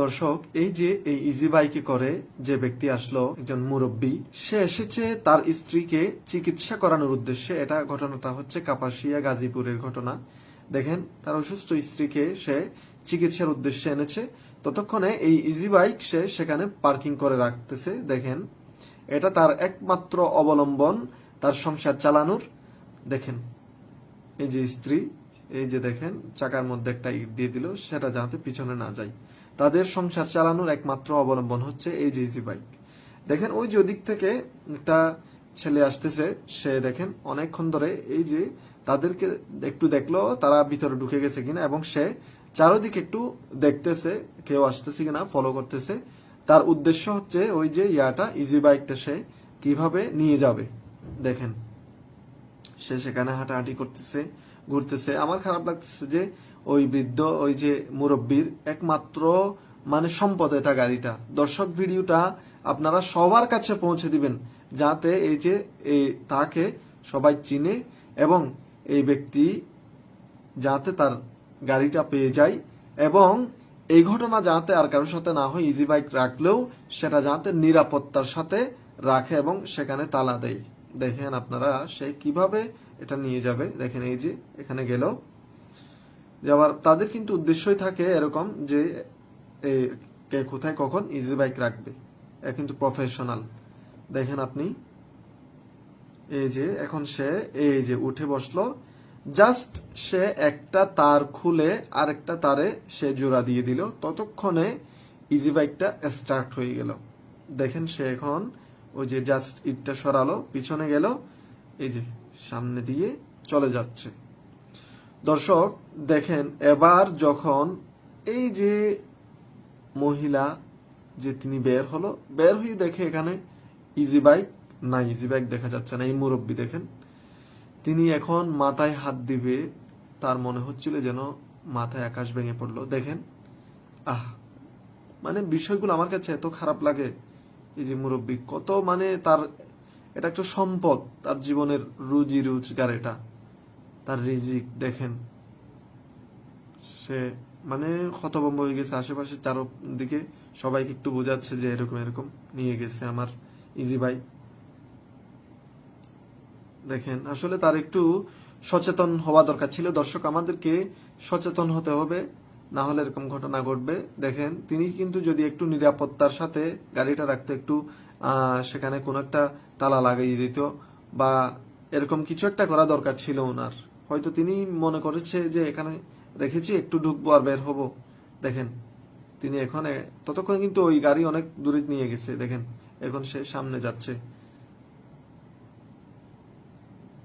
দর্শক, এই যে এই ইজি বাইকে করে যে ব্যক্তি আসলো একজন মুরব্বী, সে এসেছে তার স্ত্রীকে চিকিৎসা করানোর উদ্দেশ্যে। এটা ঘটনাটা হচ্ছে কাপাসিয়া গাজীপুরের ঘটনা। দেখেন, তার অসুস্থ স্ত্রীকে সে চিকিৎসার উদ্দেশ্যে এনেছে। ততক্ষণে এই ইজি বাইক সে সেখানে পার্কিং করে রাখতেছে। দেখেন, এটা তার একমাত্র অবলম্বন, তার সংসার চালানোর। দেখেন, এই যে স্ত্রী এই যে দেখেন, চাকার মধ্যে একটা ইট দিয়ে দিল, সেটা যাতে পিছনে না যায়। তাদের সংসার চালানোর একমাত্র অবলম্বন হচ্ছে এই যে ইজি বাইক দেখেন, ওই যে ওদিক থেকে একটা ছেলে আসতেছে, সে দেখেন, অনেকক্ষণ ধরে এই যে তাদেরকে একটু দেখল, তারা ভিতরে ঢুকে গেছে কিনা, এবং সে চারোদিকে একটু দেখতেছে, কেউ আসতেছে কিনা ফলো করতেছে। তার উদ্দেশ্য হচ্ছে ওই যে ইয়াটা ইজি বাইকটা সে কীভাবে নিয়ে যাবে। দেখেন, সে সেখানে হাঁটাহাঁটি করতেছে ঘুরতেছে। আমার খারাপ লাগতেছে যে ওই বৃদ্ধ, ওই যে মুরব্বীর একমাত্র মানে সম্পদ এটা গাড়িটা। দর্শক, ভিডিওটা আপনারা সবার কাছে পৌঁছে দিবেন, যাতে এই যে এই তাকে সবাই চিনে এবং এই ব্যক্তি যাতে তার গাড়িটা পেয়ে যায় এবং এই ঘটনা যাতে আর কারোর সাথে না হয় ইজি বাইক রাখলেও সেটা যাতে নিরাপত্তার সাথে রাখে এবং সেখানে তালা দেয়। দেখেন আপনারা, সে কীভাবে এটা নিয়ে যাবে? দেখেন এই যে, এখানে গেল। যাওয়ার, তাদের কিন্তু উদ্দেশ্যই থাকে এরকম যে কে কোথায় কখন ইজি বাইক রাখবে। এ কিন্তু প্রফেশনাল দেখেন আপনি, এই যে, এখন সে, এই যে, উঠে বসল। জাস্ট সে একটা তার খুলে আরেকটা তারে সে জোড়া দিয়ে দিল। ততক্ষণে ইজি বাইকটা স্টার্ট হয়ে গেল। দেখেন সে এখন ওই যে জাস্ট ইটটা সরালো, পিছনে গেল, এই যে সামনে দিয়ে চলে যাচ্ছে। দর্শক, দেখেন, এবার যখন এই যে মহিলা যে তিনি বের হলো, বের হয়ে দেখে এখানে ইজি বাইক না ইজি বাইক দেখা যাচ্ছে না, এই মুরব্বী দেখেন। তিনি এখন মাথায় হাত দিবে, তার মনে হচ্ছিল যেন মাথায় আকাশ ভেঙে পড়ল। দেখেন, আহ মানে বিষয়গুলো আমার কাছে এত খারাপ লাগে। এই যে মুরব্বী, কত মানে তার, এটা একটা সম্পদ, তার জীবনের রুজি রোজগার এটা। তার রিজিক, দেখেন। সে মানে হতভম্ব হয়ে গেছে আশেপাশে চারদিকে সবাইকে একটু বোঝাচ্ছে যে এরকম এরকম নিয়ে গেছে আমার ইজি ভাই। দেখেন, আসলে তার একটু সচেতন হওয়া দরকার ছিল। দর্শক, আমাদেরকে সচেতন হতে হবে। না হলে এরকম ঘটনা ঘটবে। দেখেন, তিনি কিন্তু যদি একটু নিরাপত্তার সাথে গাড়িটা রাখতো, একটু সেখানে কোনো একটা তালা লাগিয়ে দিত বা এরকম কিছু একটা করা দরকার ছিল ওনার। হয়তো তিনি মনে করেছে যে, এখানে রেখেছি, একটু ঢুকবো আর বের হব। দেখেন, তিনি এখন ততক্ষণ কিন্তু ওই গাড়ি অনেক দূরে নিয়ে গেছে। দেখেন, এখন সে সামনে যাচ্ছে।